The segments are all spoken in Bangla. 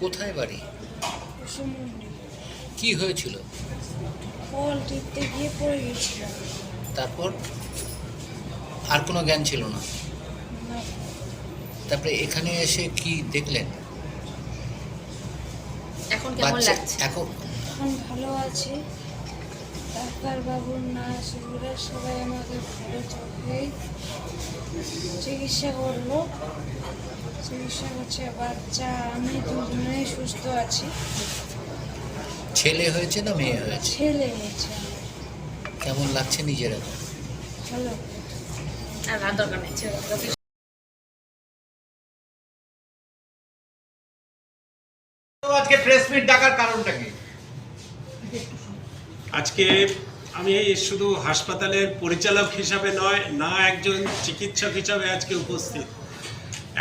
কোথায় বাড়ি? কি হয়েছিল? বল গিয়ে পড়ে গেছিলাম তারপর? আর কোনো জ্ঞান ছিল না। না। তারপরে এখানে এসে কি দেখলেন? এখন কেমন লাগছে? এখন এখন ভালো আছি। ডাক্তারবাবু নার্সগুলো সবাই আমাকে ভালো চোখে চিকিৎসা করল। চিকিৎসা করছে বাচ্চা আমি দুজনেই সুস্থ আছি। ছেলে হয়েছে না মেয়ে হয়েছে? ছেলে হয়েছে। কেমন লাগছে নিজের এখন ভালো। আর দরকার নেই আজকে প্রেস মিট ডাকার কারণটা কি? আজকে আমি শুধু হাসপাতালের পরিচালক হিসাবে নয়, না একজন চিকিৎসক হিসাবে আজকে উপস্থিত।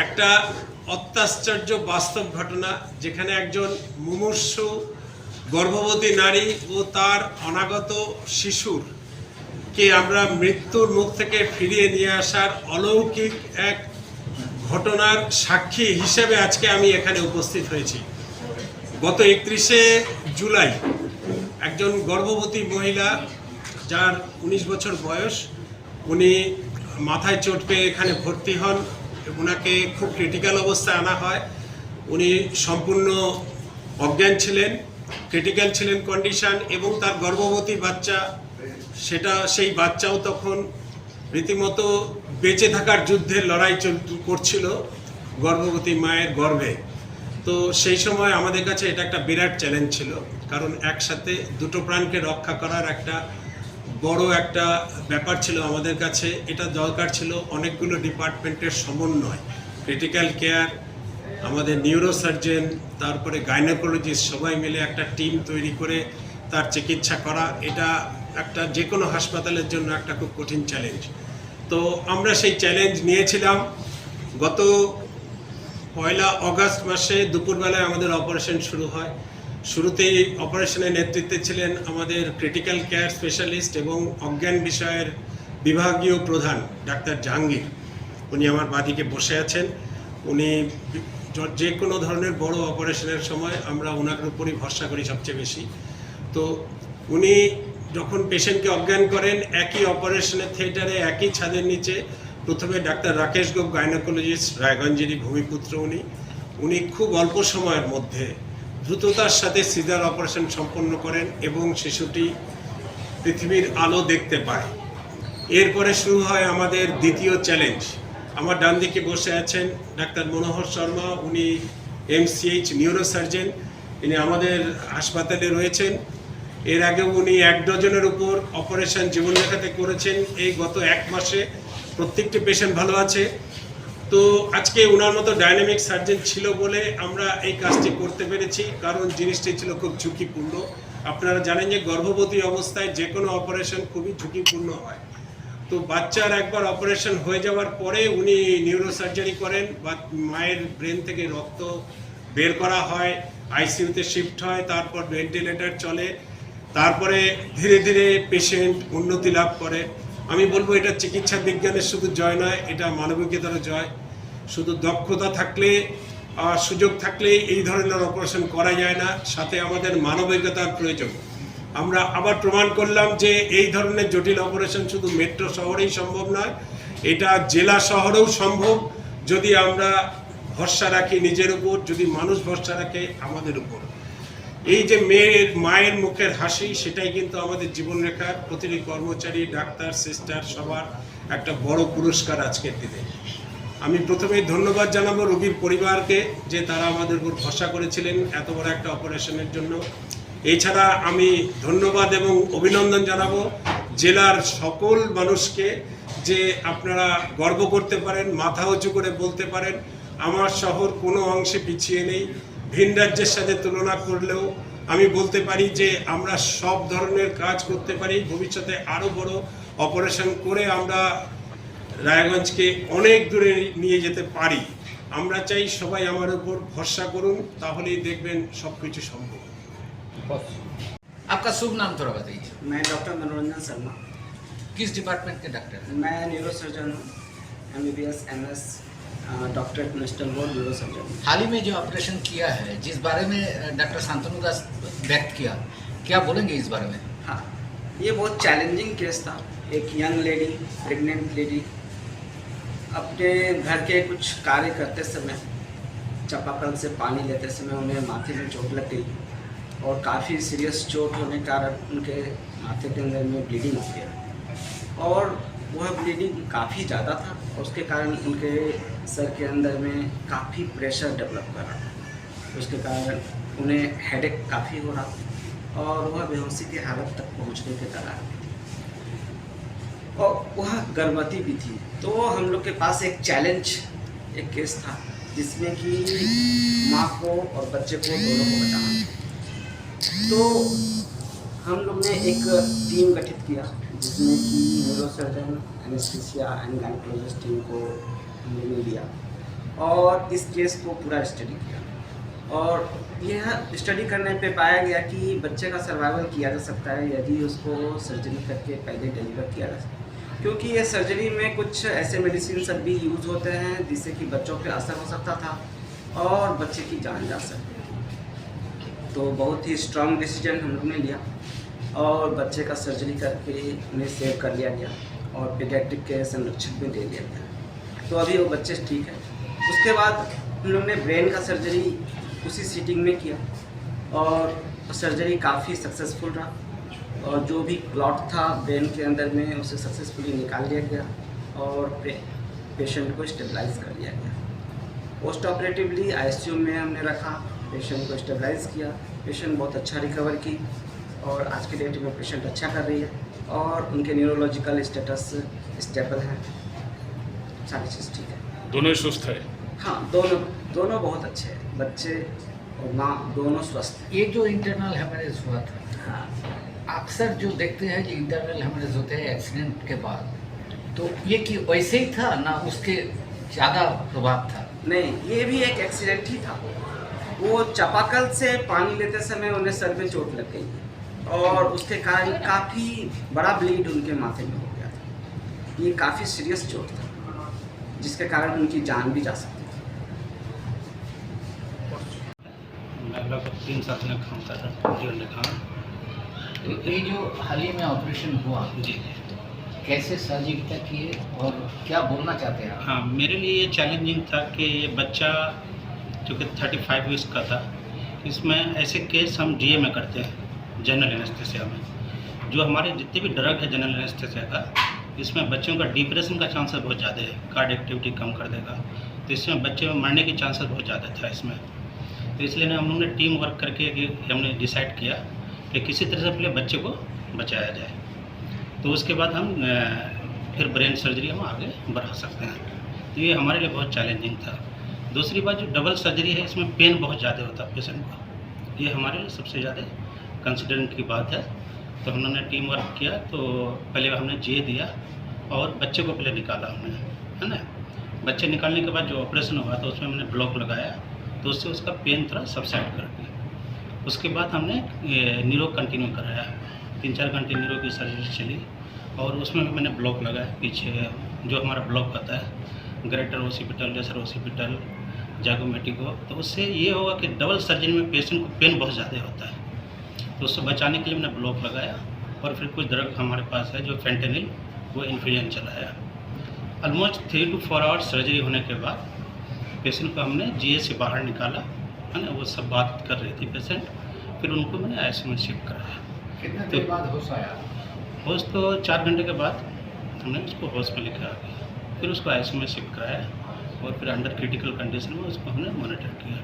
একটা অত্যাশ্চর্য বাস্তব ঘটনা, যেখানে একজন মুমূর্ষু গর্ভবতী নারী ও তার অনাগত শিশুর কে আমরা মৃত্যুর মুখ থেকে ফিরিয়ে নিয়ে আসার অলৌকিক এক ঘটনার সাক্ষী হিসেবে আজকে আমি এখানে উপস্থিত হয়েছি। গত একত্রিশে জুলাই একজন গর্ভবতী মহিলা যার উনিশ বছর বয়স, উনি মাথায় চোট পেয়ে এখানে ভর্তি হন। ওনাকে খুব ক্রিটিক্যাল অবস্থায় আনা হয়। উনি সম্পূর্ণ অজ্ঞান ছিলেন ক্রিটিক্যাল ছিলেন কন্ডিশন এবং তার গর্ভবতী বাচ্চা, সেটা সেই বাচ্চাও তখন রীতিমতো বেঁচে থাকার যুদ্ধের লড়াই চল করছিল গর্ভবতী মায়ের গর্ভে। তো সেই সময় আমাদের কাছে এটা একটা বিরাট চ্যালেঞ্জ ছিল। কারণ একসাথে দুটো প্রাণকে রক্ষা করার একটা বড় একটা ব্যাপার ছিল আমাদের কাছে। এটা দরকার ছিল অনেকগুলো ডিপার্টমেন্টের সমন্বয়। ক্রিটিক্যাল কেয়ার আমাদের নিউরোসার্জেন তারপরে গাইনোকোলজিস্ট সবাই মিলে একটা টিম তৈরি করে তার চিকিৎসা করা। এটা একটা যে কোনো হাসপাতালের জন্য একটা খুব কঠিন চ্যালেঞ্জ তো আমরা সেই চ্যালেঞ্জ নিয়েছিলাম। গত পয়লা অগাস্ট মাসে দুপুরবেলায় আমাদের অপারেশন শুরু হয়। শুরুতেই অপারেশনের নেতৃত্বে ছিলেন আমাদের ক্রিটিক্যাল কেয়ার স্পেশালিস্ট এবং অজ্ঞান বিষয়ের বিভাগীয় প্রধান ডাক্তার জাহাঙ্গীর। উনি আমার বাদিকে বসে আছেন। উনি য- কোনো ধরনের বড় অপারেশনের সময় আমরা ওনার উপরই ভরসা করি সবচেয়ে বেশি। তো উনি যখন পেশেন্টকে অজ্ঞান করেন, একই অপারেশনের থিয়েটারে একই ছাদের নিচে প্রথমে ডাক্তার রাকেশ গোপ, গাইনোকোলজিস্ট রায়গঞ্জেরই ভূমিপুত্র উনি। উনি খুব অল্প সময়ের মধ্যে দ্রুততার সাথে সিজার অপারেশন সম্পন্ন করেন এবং শিশুটি পৃথিবীর আলো দেখতে পায়। এরপরে শুরু হয় আমাদের দ্বিতীয় চ্যালেঞ্জ। আমার ডান দিকে বসে আছেন ডাক্তার মনোহর শর্মা, উনি এমসিএইচ নিউরোসার্জেন ইনি আমাদের হাসপাতালে রয়েছেন। এর আগেও উনি এক ডজনের উপর অপারেশন জীবনরেখাতে করেছেন। এই গত এক মাসে প্রত্যেকটি পেশেন্ট ভালো আছে। তো আজকে ওনার মতো ডাইনামিক সার্জন ছিল বলে আমরা এই কাজটি করতে পেরেছি। কারণ জিনিসটি ছিল খুব ঝুঁকিপূর্ণ। আপনারা জানেন যে গর্ভবতী অবস্থায় যে কোনো অপারেশন খুবই ঝুঁকিপূর্ণ হয়। তো বাচ্চার একবার অপারেশন হয়ে যাওয়ার পরে উনি নিউরোসার্জারি করেন বা মায়ের ব্রেন থেকে রক্ত বের করা হয় আইসিইউতে শিফট হয়, তারপর ভেন্টিলেটর চলে, তারপরে ধীরে ধীরে পেশেন্ট উন্নতি লাভ করে। আমি বলব এটা চিকিৎসা বিজ্ঞানের শুধু জয় নয়, এটা মানবিকতারও জয়। শুধু দক্ষতা থাকলে সুযোগ থাকলে এই ধরনের অপারেশন করা যায় না। সাথে আমাদের মানবিকতার প্রয়োজন। আমরা আবার প্রমাণ করলাম যে এই ধরনের জটিল অপারেশন শুধু মেট্রো শহরেই সম্ভব নয়, এটা জেলা শহরেও সম্ভব। যদি আমরা ভরসা রাখি নিজের উপর, যদি মানুষ ভরসা রাখে আমাদের উপর। এই যে মেয়ের, মায়ের মুখের হাসি, সেটাই কিন্তু আমাদের জীবনরেখার প্রতিটি কর্মচারী, ডাক্তার, সিস্টার, সবার একটা বড় পুরস্কার আজকের দিনে। আমি প্রথমেই ধন্যবাদ জানাব রোগীর পরিবারকে যে তারা আমাদের উপর ভরসা করেছিলেন এত বড় একটা অপারেশনের জন্য। এছাড়া আমি ধন্যবাদ এবং অভিনন্দন জানাব জেলার সকল মানুষকে যে আপনারা গর্ব করতে পারেন, মাথা উঁচু করে বলতে পারেন। আমার শহর কোনো অংশে পিছিয়ে নেই। ভিন রাজ্যের সাথে তুলনা করলেও আমি বলতে পারি যে আমরা সব ধরনের কাজ করতে পারি ভবিষ্যতে আরও বড় অপারেশন করে আমরা রায়গঞ্জকে অনেক দূরে নিয়ে যেতে পারি আমরা চাই সবাই আমার উপর ভরসা করুন তাহলেই দেখবেন সব কিছু সম্ভব आपका शुभ नाम थोड़ा बताइए मैं डॉक्टर मनोरंजन शर्मा किस डिपार्टमेंट के डॉक्टर हैं मैं न्यूरो सर्जन हूँ M B B S M S doctor national board neurosurgeon हाल ही में जो ऑपरेशन किया है जिस बारे में डॉक्टर शांतनु दास व्यक्त किया क्या बोलेंगे इस बारे में? हाँ ये बहुत चैलेंजिंग केस था। एक यंग लेडी प्रेग्नेंट लेडी अपने घर के कुछ कार्य करते समय चपाकल से पानी लेते समय उन्हें माथे में चोट लग गई और काफ़ी सीरियस चोट होने के कारण उनके माथे के अंदर में ब्लीडिंग हो गया। और वह ब्लीडिंग काफ़ी ज़्यादा था। उसके कारण उनके सर के अंदर में काफ़ी प्रेशर डेवलप कर रहा उसके कारण उन्हें हेडेक काफ़ी हो रहा और वह बेहोशी की हालत तक पहुँचने के कगार पे थी और वह गर्भवती भी थी तो हम लोग के पास एक चैलेंज एक केस था, जिसमें कि माँ को और बच्चे को दोनों को बचाना। तो हम लोग ने एक टीम गठित किया, जिसमें कि neurosurgeon anaesthesia and gynaecologist team को हम लोग ने लिया और इस केस को पूरा स्टडी किया। और यह स्टडी करने पे पाया गया कि बच्चे का सर्वाइवल किया जा सकता है यदि उसको सर्जरी करके पहले डिलीवर किया जा सकता है क्योंकि ये सर्जरी में कुछ ऐसे मेडिसिन सब भी यूज़ होते हैं, जिससे कि बच्चों पे असर हो सकता था और बच्चे की जान जा सकती थी। तो बहुत ही स्ट्रांग डिसीज़न हम लोग ने लिया। और बच्चे का सर्जरी करके उन्हें सेव कर लिया गया और पीडियाट्रिक के संरक्षण में दे दिया गया। तो अभी वो बच्चे ठीक है। उसके बाद हम लोग ने ब्रेन का सर्जरी उसी सीटिंग में किया और सर्जरी काफ़ी सक्सेसफुल रहा और जो भी क्लॉट था ब्रेन के अंदर में उसे सक्सेसफुली निकाल लिया गया और पे, पेशेंट को स्टेबलाइज कर लिया गया। पोस्ट ऑपरेटिवली आईसीयू में हमने रखा पेशेंट को स्टेबलाइज किया पेशेंट बहुत अच्छा रिकवर की और आज के डेट में पेशेंट अच्छा कर रही है और उनके न्यूरोलॉजिकल स्टेटस स्टेबल है। सारी चीज़ ठीक है। दोनों ही सुस्त है? हाँ दोनों दोनों बहुत अच्छे हैं। बच्चे और माँ दोनों स्वस्थ ये जो इंटरनल हेमरेज हुआ था हाँ। अक्सर जो देखते हैं कि इंटरनल हेमरेज होते हैं एक्सीडेंट के बाद। तो ये कि वैसे ही था ना उसके ज़्यादा प्रभाव था? नहीं ये भी एक एक्सीडेंट ही था। वो चपाकल से पानी लेते समय उन्हें सर में चोट लग गई। और उसके कारण काफ़ी बड़ा ब्लीड उनके माथे में हो गया था। ये काफ़ी सीरियस चोट था जिसके कारण उनकी जान भी जा सकती थी। लगभग तीन साल में काम कर रहा हूँ ये जो हाल ही में ऑपरेशन हुआ जी। कैसे सर्जरी तक किए और क्या बोलना चाहते हैं हाँ मेरे लिए ये चैलेंजिंग था कि ये बच्चा जो कि थर्टी फाइव ईयर्स का था इसमें ऐसे केस हम जीए में करते हैं। जनरल एनेस्थेसिया में। जो हमारे जितने भी ड्रग है जनरल एनेस्थेसिया का, इसमें बच्चों का डिप्रेशन का चांसेस बहुत ज़्यादा है कार्ड एक्टिविटी कम कर देगा। तो इसमें बच्चे में मरने के चांसेस बहुत ज़्यादा था इसमें। तो इसलिए हम लोग ने टीम वर्क करके हमने डिसाइड किया कि किसी तरह से पहले बच्चे को बचाया जाए। तो उसके बाद हम फिर ब्रेन सर्जरी हम आगे बढ़ा सकते हैं। तो ये हमारे लिए बहुत चैलेंजिंग था। दूसरी बात, जो डबल सर्जरी है, इसमें पेन बहुत ज़्यादा होता है पेशेंट को। ये हमारे लिए सबसे ज़्यादा कंसिडरिंग की बात है तो हम लोगों ने टीम वर्क किया तो पहले हमने जे दिया और बच्चे को पहले निकाला हमने, है ना? बच्चे निकालने के बाद जो ऑपरेशन हुआ तो उसमें हमने ब्लॉक लगाया तो उससे उसका पेन थोड़ा सबसाइड कर दिया। उसके बाद हमने ये नीरो कंटिन्यू कराया, तीन चार घंटे नीरो की सर्जरी चली और उसमें भी मैंने ब्लॉक लगाया, पीछे जो हमारा ब्लॉक होता है ग्रेटर हॉस्पिटल लेसर हॉस्पिटल जागोमेटिको तो उससे ये होगा कि डबल सर्जरी में पेशेंट को पेन बहुत ज़्यादा होता है। तो उससे बचाने के लिए मैंने ब्लॉक लगाया और फिर कुछ ड्रग हमारे पास है जो फेंटेनिल वो इन्फ्यूजन चलाया। Almost three two four hours surgery होने के बाद पेशेंट को हमने जीए से बाहर निकाला है ना वो सब बात कर रही थी पेशेंट फिर उनको मैंने आई में शिफ्ट कराया। कितने तो- देर बाद होश आया? होश तो चार घंटे के बाद हमने उसको होश में लेकर आ गया। फिर उसको आई में शिफ्ट कराया और फिर अंडर क्रिटिकल कंडीशन में उसको हमने मॉनिटर किया।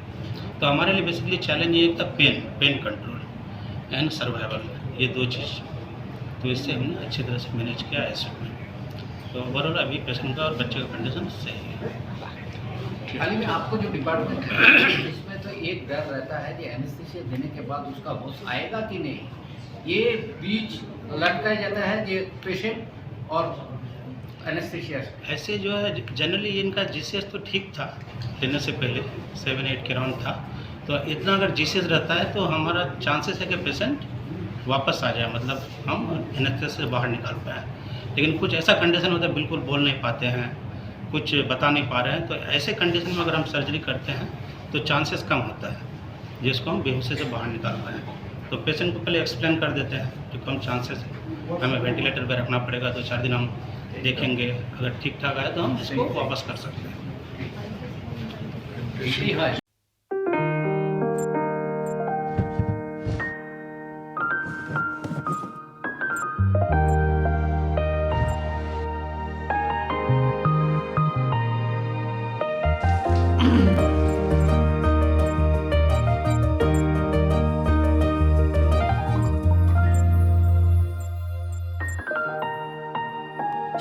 तो हमारे लिए बेसिकली चैलेंज ये था pain pain control and survival ये दो चीज़। तो इससे हमने अच्छी तरह से मैनेज किया आई में। तो ओवरऑल अभी पेशेंट का और बच्चे का कंडीशन सही है। हाल ही में आपको जो डिपार्टमेंट है इसमें तो एक डर रहता है कि एनेस्थीसिया देने के बाद उसका होश आएगा कि नहीं। ये बीच लटका जाता है ये पेशेंट और एनेस्थीसिया ऐसे जो है जनरली इनका जीसीएस तो ठीक था लेने से पहले सेवन एट के राउंड था। तो इतना अगर जीसीएस रहता है तो हमारा चांसेस है कि पेशेंट वापस आ जाए। मतलब हम एनेस्थेसिया से बाहर निकाल पाए। लेकिन कुछ ऐसा कंडीशन होता है, बिल्कुल बोल नहीं पाते हैं, कुछ बता नहीं पा रहे हैं। तो ऐसे कंडीशन में अगर हम सर्जरी करते हैं तो चांसेस कम होता है, जिसको हम बेहोशी से बाहर निकाल पाए तो पेशेंट को पहले एक्सप्लेन कर देते हैं कि कम चांसेस है हमें वेंटिलेटर पर रखना पड़ेगा। दो चार दिन हम देखेंगे, अगर ठीक ठाक आए तो हम इसको वापस कर सकते हैं।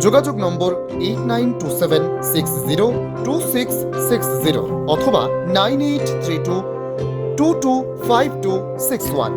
যোগাযোগ নম্বর eight nine two seven six zero two six six zero অথবা nine eight three two two two five two six one